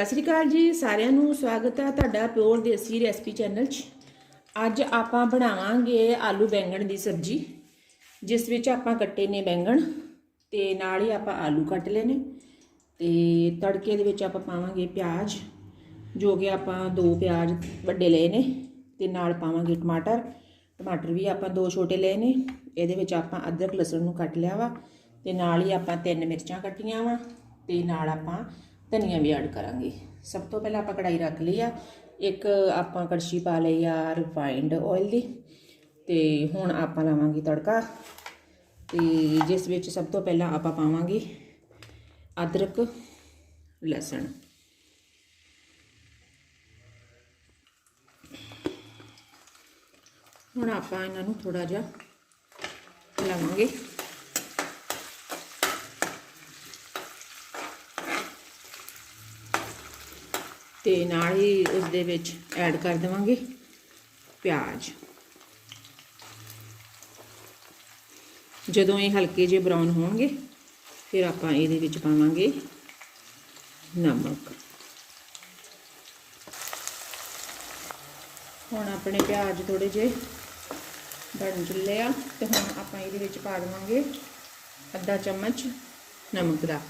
ਸਤਿ ਸ੍ਰੀ ਅਕਾਲ ਜੀ, ਸਾਰਿਆਂ ਨੂੰ ਸਵਾਗਤ ਹੈ ਤੁਹਾਡਾ ਪਿਓਰ ਦੇਸੀ ਰੈਸਪੀ ਚੈਨਲ 'ਚ। ਅੱਜ ਆਪਾਂ ਬਣਾਵਾਂਗੇ ਆਲੂ ਬੈਂਗਣ ਦੀ ਸਬਜ਼ੀ, ਜਿਸ ਵਿੱਚ ਆਪਾਂ ਕੱਟੇ ਨੇ ਬੈਂਗਣ ਤੇ ਨਾਲ ਹੀ ਆਪਾਂ ਆਲੂ ਕੱਟ ਲਏ ਨੇ ਤੇ ਤੜਕੇ ਦੇ ਵਿੱਚ ਆਪਾਂ ਪਾਵਾਂਗੇ ਪਿਆਜ਼, ਜੋ ਕਿ ਆਪਾਂ ਦੋ ਪਿਆਜ਼ ਵੱਡੇ ਲਏ ਨੇ ਤੇ ਨਾਲ ਪਾਵਾਂਗੇ ਟਮਾਟਰ। ਟਮਾਟਰ ਵੀ ਆਪਾਂ ਦੋ ਛੋਟੇ ਲਏ ਨੇ, ਇਹਦੇ ਵਿੱਚ ਆਪਾਂ ਅਦਰਕ, ਲਸਣ ਨੂੰ ਕੱਟ ਲਿਆ ਵਾ ਤੇ ਨਾਲ ਹੀ ਆਪਾਂ ਤਿੰਨ ਮਿਰਚਾਂ ਕੱਟੀਆਂ ਵਾ ਤੇ ਨਾਲ ਆਪਾਂ ਧਨੀਆ ਵੀ ਐਡ ਕਰਾਂਗੇ। ਸਭ ਤੋਂ ਪਹਿਲਾਂ ਆਪਾਂ ਕੜਾਈ ਰੱਖ ਲਈ ਆ। ਇੱਕ ਆਪਾਂ ਕੜਛੀ ਪਾ ਲਈ ਆ ਰਿਫਾਈਨਡ ਆਇਲ ਦੀ। ਤੇ ਹੁਣ ਆਪਾਂ ਲਾਵਾਂਗੇ ਤੜਕਾ। ਤੇ ਜਿਸ ਵਿੱਚ ਸਭ ਤੋਂ ਪਹਿਲਾਂ ਆਪਾਂ ਪਾਵਾਂਗੇ ਅਦਰਕ, ਲਸਣ। ਹੁਣ ਆਪਾਂ ਇਹਨਾਂ ਨੂੰ ਥੋੜਾ ਜਿਹਾ ਲਾਵਾਂਗੇ। ਤੇ ਨਾਲ ਹੀ ਉਸ ਦੇ ਵਿੱਚ ਐਡ ਕਰ ਦੇਵਾਂਗੇ ਪਿਆਜ਼। ਜਦੋਂ ਇਹ ਹਲਕੇ ਜਿਹੇ ਬਰਾਊਨ ਹੋਣਗੇ, ਫਿਰ ਆਪਾਂ ਇਹਦੇ ਵਿੱਚ ਪਾਵਾਂਗੇ ਨਮਕ। ਹੁਣ ਆਪਣੇ ਪਿਆਜ਼ ਥੋੜੇ ਜਿਹੇ ਬਣ ਚੁੱਲੇ ਆ, ਤੇ ਹੁਣ ਆਪਾਂ ਇਹਦੇ ਵਿੱਚ ਪਾ ਦੇਵਾਂਗੇ ਅੱਧਾ ਚਮਚ ਨਮਕ ਦਾ।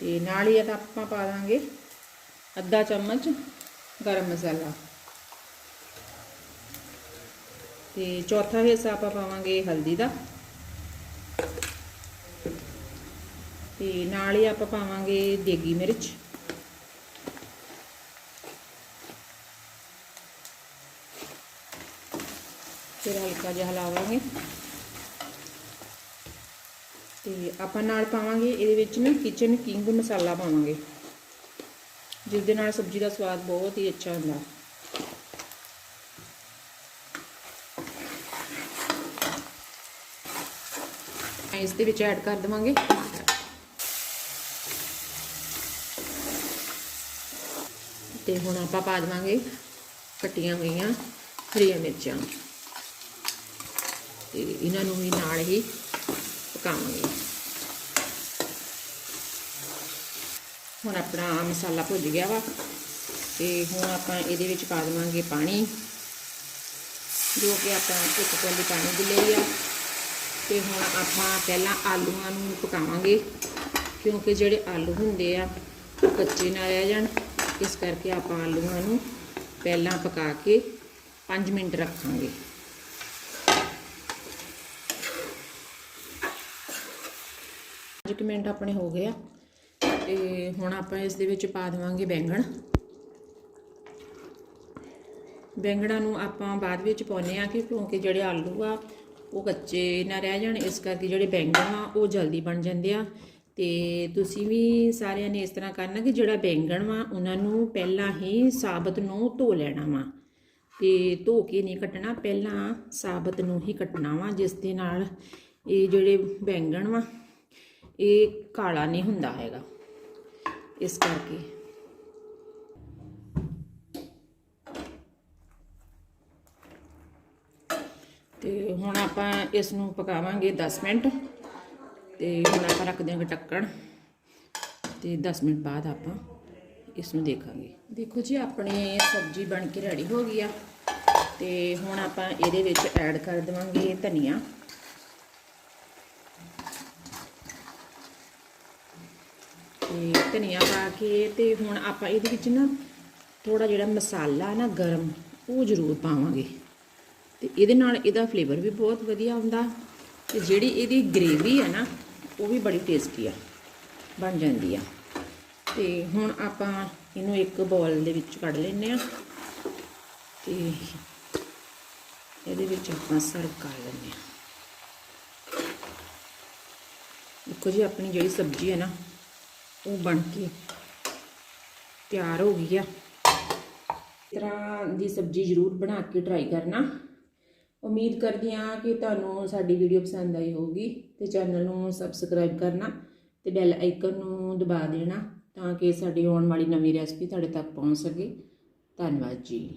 ਤੇ ਨਾਲ ਹੀ ਇਹਦਾ ਆਪਾਂ ਪਾ ਦਾਂਗੇ ਅੱਧਾ ਚਮਚ ਗਰਮ ਮਸਾਲਾ ਤੇ ਚੌਥਾ ਹਿੱਸਾ ਆਪਾਂ ਪਾਵਾਂਗੇ ਹਲਦੀ ਦਾ ਤੇ ਨਾਲ ਹੀ ਆਪਾਂ ਪਾਵਾਂਗੇ ਦੇਗੀ ਮਿਰਚ ਫਿਰ ਹਲਕਾ ਜਿਹਾ ਹਲਾਵਾਂਗੇ ਤੇ ਆਪਾਂ ਨਾਲ ਪਾਵਾਂਗੇ, ਇਹਦੇ ਵਿੱਚ ਨਾ ਕਿਚਨ ਕਿੰਗ ਮਸਾਲਾ ਪਾਵਾਂਗੇ। ਜਿਸ ਦੇ ਨਾਲ ਸਬਜ਼ੀ ਦਾ ਸਵਾਦ ਬਹੁਤ ਹੀ ਅੱਛਾ ਹੁੰਦਾ। ਇਸ ਦੇ ਵਿੱਚ ਐਡ ਕਰ ਦਵਾਂਗੇ। ਤੇ ਹੁਣ ਆਪਾਂ ਪਾ ਦਵਾਂਗੇ ਕੱਟੀਆਂ ਹੋਈਆਂ ਹਰੀਆਂ ਮਿਰਚਾਂ। ਤੇ ਇਹਨਾਂ ਨੂੰ ਵੀ ਨਾਲ ਹੀ ਪਕਾਵਾਂਗੇ ਹੁਣ ਆਪਣਾ ਮਸਾਲਾ ਭੁੱਜ ਗਿਆ ਵਾ ਤੇ ਹੁਣ ਆਪਾਂ ਇਹਦੇ ਵਿੱਚ ਪਾ ਦੇਵਾਂਗੇ ਪਾਣੀ, ਜੋ ਕਿ ਆਪਾਂ ਇੱਕ ਕੋਲੀ ਪਾਣੀ ਦੇ ਲਈ ਆ। ਤੇ ਹੁਣ ਆਪਾਂ ਪਹਿਲਾਂ ਆਲੂਆਂ ਨੂੰ ਪਕਾਵਾਂਗੇ, ਕਿਉਂਕਿ ਜਿਹੜੇ ਆਲੂ ਹੁੰਦੇ ਆ ਉਹ ਕੱਚੇ ਨਾ ਰਹਿ ਜਾਣ। ਇਸ ਕਰਕੇ ਆਪਾਂ ਆਲੂਆਂ ਨੂੰ ਪਹਿਲਾਂ ਪਕਾ ਕੇ 5 ਮਿੰਟ ਰੱਖਾਂਗੇ। ਪੰਜ ਮਿੰਟ ਆਪਣੇ ਹੋ ਗਏ ਆ। ਤੇ ਹੁਣ ਆਪਾਂ ਇਸ ਦੇ ਵਿੱਚ ਪਾ ਦੇਵਾਂਗੇ ਬੈਂਗਣ। ਬੈਂਗਣਾਂ ਨੂੰ ਆਪਾਂ ਬਾਅਦ ਵਿੱਚ ਪਾਉਨੇ ਆ ਕਿ ਕਿਉਂਕਿ ਜਿਹੜੇ ਆਲੂ ਆ, ਉਹ ਕੱਚੇ ਨਾ ਰਹਿ ਜਾਣ, ਇਸ ਕਰਕੇ ਜਿਹੜੇ ਬੈਂਗਣ ਆ, ਉਹ ਜਲਦੀ ਬਣ ਜਾਂਦੇ ਆ। ਤੇ ਤੁਸੀਂ ਵੀ ਸਾਰਿਆਂ ਨੇ ਇਸ ਤਰ੍ਹਾਂ ਕਰਨਾ ਕਿ ਜਿਹੜਾ ਬੈਂਗਣ ਵਾ, ਉਹਨਾਂ ਨੂੰ ਪਹਿਲਾਂ ਹੀ ਸਾਬਤ ਨੂੰ ਧੋ ਲੈਣਾ ਵਾ। ਤੇ ਧੋ ਕੇ ਨਹੀਂ ਕੱਟਣਾ, ਪਹਿਲਾਂ ਸਾਬਤ ਨੂੰ ਹੀ ਕੱਟਣਾ ਵਾ, ਜਿਸ ਦੇ ਨਾਲ ਇਹ ਜਿਹੜੇ ਬੈਂਗਣ ਵਾ ਇਹ ਕਾਲਾ ਨਹੀਂ ਹੁੰਦਾ ਹੈਗਾ। ਇਸ ਕਰਕੇ। ਤੇ ਹੁਣ ਆਪਾਂ ਇਸ ਨੂੰ ਪਕਾਵਾਂਗੇ 10 ਮਿੰਟ। ਤੇ ਹੁਣ ਆਪਾਂ ਰੱਖ ਦਿਆਂਗੇ ਟੱਕਣ। ਤੇ 10 ਮਿੰਟ ਬਾਅਦ ਆਪਾਂ ਇਸ ਨੂੰ ਦੇਖਾਂਗੇ। ਦੇਖੋ ਜੀ, ਆਪਣੀ ਸਬਜ਼ੀ ਬਣ ਕੇ ਰੈਡੀ ਹੋ ਗਈ ਆ। ਤੇ ਹੁਣ ਆਪਾਂ ਇਹਦੇ ਵਿੱਚ ਐਡ ਕਰ ਦੇਵਾਂਗੇ ਧਨੀਆ। ਤੇ ਧਨੀਆ ਪਾ ਕੇ ਤੇ ਹੁਣ ਆਪਾਂ ਇਹਦੇ ਵਿੱਚ ਨਾ ਥੋੜਾ ਜਿਹੜਾ ਮਸਾਲਾ ਨਾ ਗਰਮ, ਉਹ ਜ਼ਰੂਰ ਪਾਵਾਂਗੇ। ਤੇ ਇਹਦੇ ਨਾਲ ਇਹਦਾ ਫਲੇਵਰ ਵੀ ਬਹੁਤ ਵਧੀਆ ਆਉਂਦਾ ਤੇ ਜਿਹੜੀ ਇਹਦੀ ਗ੍ਰੇਵੀ ਹੈ ਨਾ, ਉਹ ਵੀ ਬੜੀ ਟੇਸਟੀ ਆ, ਬਣ ਜਾਂਦੀ ਆ। ਤੇ ਹੁਣ ਆਪਾਂ ਇਹਨੂੰ ਇੱਕ ਬੋਲ ਦੇ ਵਿੱਚ ਕੱਢ ਲੈਨੇ ਆ ਤੇ ਇਹਦੇ ਵਿੱਚ ਆਪਾਂ ਸਰਵ ਕਰ ਲੈਨੇ ਆ ਦੇਖੋ ਜੀ, ਆਪਣੀ ਜਿਹੜੀ ਸਬਜ਼ੀ ਹੈ ਨਾ ਉਹ ਬਣ ਕੇ ਤਿਆਰ ਹੋ ਗਈ ਆ। ਇਸ ਤਰ੍ਹਾਂ ਦੀ ਸਬਜ਼ੀ ਜ਼ਰੂਰ ਬਣਾ ਕੇ ਟਰਾਈ ਕਰਨਾ। ਉਮੀਦ ਕਰਦੀ ਹਾਂ ਕਿ ਤੁਹਾਨੂੰ ਸਾਡੀ ਵੀਡੀਓ ਪਸੰਦ ਆਈ ਹੋਊਗੀ ਤੇ ਚੈਨਲ ਨੂੰ ਸਬਸਕ੍ਰਾਈਬ ਕਰਨਾ ਤੇ ਬੈਲ ਆਈਕਨ ਨੂੰ ਦਬਾ ਦੇਣਾ ਤਾਂ ਕਿ ਸਾਡੀ ਆਉਣ ਵਾਲੀ ਨਵੀਂ ਰੈਸਪੀ ਤੁਹਾਡੇ ਤੱਕ ਪਹੁੰਚ ਸਕੇ। ਧੰਨਵਾਦ ਜੀ।